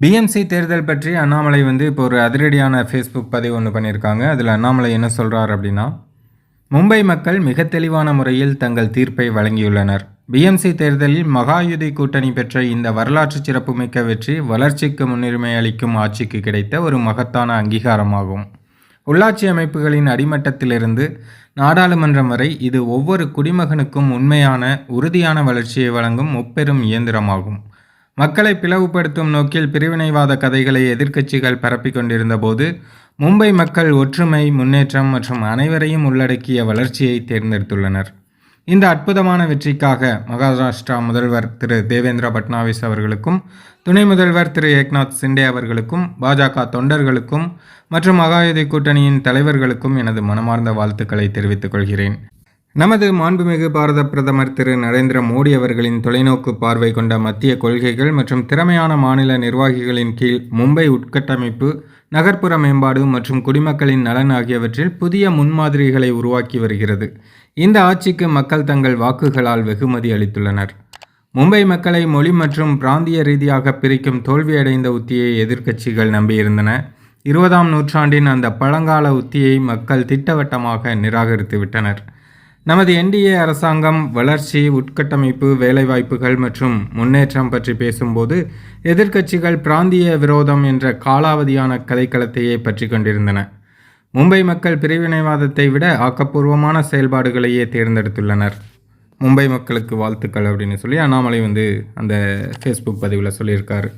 BMC தேர்தல் பற்றி அண்ணாமலை வந்து இப்போ ஒரு அதிரடியான ஃபேஸ்புக் பதிவு ஒன்று பண்ணியிருக்காங்க. அதில் அண்ணாமலை என்ன சொல்கிறார் அப்படின்னா மும்பை மக்கள் மிக தெளிவான முறையில் தங்கள் தீர்ப்பை வழங்கியுள்ளனர். பிஎம்சி தேர்தலில் மகாயுதி கூட்டணி பெற்ற இந்த வரலாற்று சிறப்புமிக்க வெற்றி வளர்ச்சிக்கு முன்னுரிமை அளிக்கும் ஆட்சிக்கு கிடைத்த ஒரு மகத்தான அங்கீகாரமாகும். உள்ளாட்சி அமைப்புகளின் அடிமட்டத்திலிருந்து நாடாளுமன்றம் வரை இது ஒவ்வொரு குடிமகனுக்கும் உண்மையான உறுதியான வளர்ச்சியை வழங்கும் முப்பெரும் இயந்திரமாகும். மக்களை பிளவுபடுத்தும் நோக்கில் பிரிவினைவாத கதைகளை எதிர்க்கட்சிகள் பரப்பிக் கொண்டிருந்த போது மும்பை மக்கள் ஒற்றுமை முன்னேற்றம் மற்றும் அனைவரையும் உள்ளடக்கிய வளர்ச்சியை தேர்ந்தெடுத்துள்ளனர். இந்த அற்புதமான வெற்றிக்காக மகாராஷ்டிரா முதல்வர் திரு. தேவேந்திர பட்னாவிஸ் அவர்களுக்கும் துணை முதல்வர் திரு. ஏக்நாத் சிண்டே அவர்களுக்கும் பாஜக தொண்டர்களுக்கும் மற்றும் மகாயுதி கூட்டணியின் தலைவர்களுக்கும் எனது மனமார்ந்த வாழ்த்துக்களை தெரிவித்துக் கொள்கிறேன். நமது மாண்புமிகு பாரத பிரதமர் திரு நரேந்திர மோடி அவர்களின் தொலைநோக்கு பார்வை கொண்ட மத்திய கொள்கைகள் மற்றும் திறமையான மாநில நிர்வாகிகளின் கீழ் மும்பை உட்கட்டமைப்பு நகர்ப்புற மேம்பாடு மற்றும் குடிமக்களின் நலன் ஆகியவற்றில் புதிய முன்மாதிரிகளை உருவாக்கி வருகிறது. இந்த ஆட்சிக்கு மக்கள் தங்கள் வாக்குகளால் வெகுமதி அளித்துள்ளனர். மும்பை மக்களை மொழி மற்றும் பிராந்திய ரீதியாக பிரிக்கும் தோல்வியடைந்த உத்தியை எதிர்க்கட்சிகள் நம்பியிருந்தன. இருபதாம் நூற்றாண்டின் அந்த பழங்கால உத்தியை மக்கள் திட்டவட்டமாக நிராகரித்து விட்டனர் நமது என்டிஏ அரசாங்கம் வளர்ச்சி உட்கட்டமைப்பு வேலைவாய்ப்புகள் மற்றும் முன்னேற்றம் பற்றி பேசும்போது எதிர்க்கட்சிகள் பிராந்திய விரோதம் என்ற காலாவதியான கதைக்களத்தையே பற்றி கொண்டிருந்தன. மும்பை மக்கள் பிரிவினைவாதத்தை விட ஆக்கப்பூர்வமான செயல்பாடுகளையே தேர்ந்தெடுத்துள்ளனர். மும்பை மக்களுக்கு வாழ்த்துக்கள் அப்படின்னு சொல்லி அண்ணாமலை வந்து அந்த ஃபேஸ்புக் பதிவில் சொல்லியிருக்காரு.